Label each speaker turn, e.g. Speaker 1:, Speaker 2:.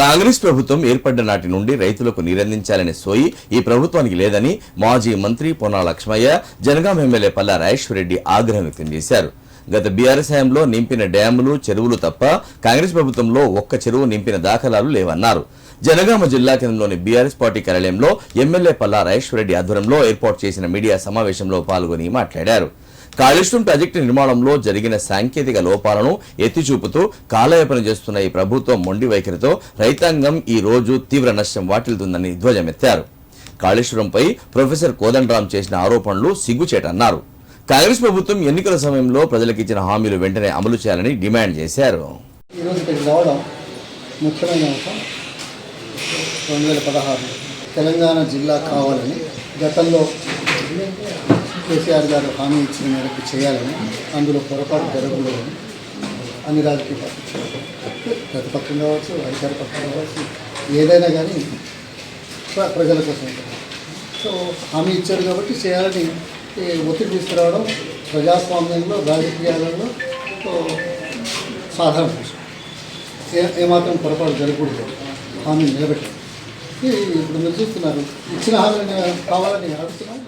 Speaker 1: కాంగ్రెస్ ప్రభుత్వం ఏర్పడ్డ నాటి నుండి రైతులకు నీరందించాలనే సోయి ఈ ప్రభుత్వానికి లేదని మాజీ మంత్రి పొన్నా లక్ష్మయ్య జనగాం ఎమ్మెల్యే పల్లా రెడ్డి ఆగ్రహం వ్యక్తం చేశారు. గత బీఆర్ఎస్ హయాంలో నింపిన డ్యాములు చెరువులు తప్ప కాంగ్రెస్ ప్రభుత్వంలో ఒక్క చెరువు నింపిన దాఖలాలు లేవన్నారు. జనగామ జిల్లా కేంద్రంలోని బీఆర్ఎస్ పార్టీ కార్యాలయంలో ఎమ్మెల్యే పల్లా రెడ్డి ఆధ్వర్యంలో ఏర్పాటు చేసిన మీడియా సమావేశంలో పాల్గొని మాట్లాడారు. కాళేశ్వరం ప్రాజెక్టు నిర్మాణంలో జరిగిన సాంకేతిక లోపాలను ఎత్తి చూపుతూ కాలయాపన చేస్తున్న ఈ ప్రభుత్వం మొండి వైఖరితో రైతాంగం ఈ రోజు తీవ్ర నష్టం వాటిల్తుందని ధ్వజమెత్తారు. కాళేశ్వరంపై ప్రొఫెసర్ కోదండరాం చేసిన ఆరోపణలు సిగ్గుచేటన్నారు. కాంగ్రెస్ ప్రభుత్వం ఎన్నికల సమయంలో ప్రజలకు ఇచ్చిన హామీలు వెంటనే అమలు చేయాలని డిమాండ్ చేశారు.
Speaker 2: ఈరోజు రావడం ముఖ్యమైన అంశం. రెండు వేల పదహారు తెలంగాణ జిల్లా కావాలని గతంలో కేసీఆర్ గారు హామీ ఇచ్చిన మేరకు చేయాలని అందులో పొరపాటు జరగకూడదని అన్ని రాజకీయ పార్టీలు ప్రతిపక్షం కావచ్చు అధికార పక్షం కావచ్చు ఏదైనా కానీ ప్ర- ప్రజల కోసం. సో హామీ ఇచ్చారు కాబట్టి చేయాలని ఒత్తిడి తీసుకురావడం ప్రజాస్వామ్యంలో రాజకీయాలలో సాధారణ విషయం. ఏ ఏమాత్రం పొరపాటు జరగకూడదు. హామీ నిలబెట్టారు ఇప్పుడు మీరు చూస్తున్నారు ఇచ్చిన హామీని కావాలని అడుగుతున్నాం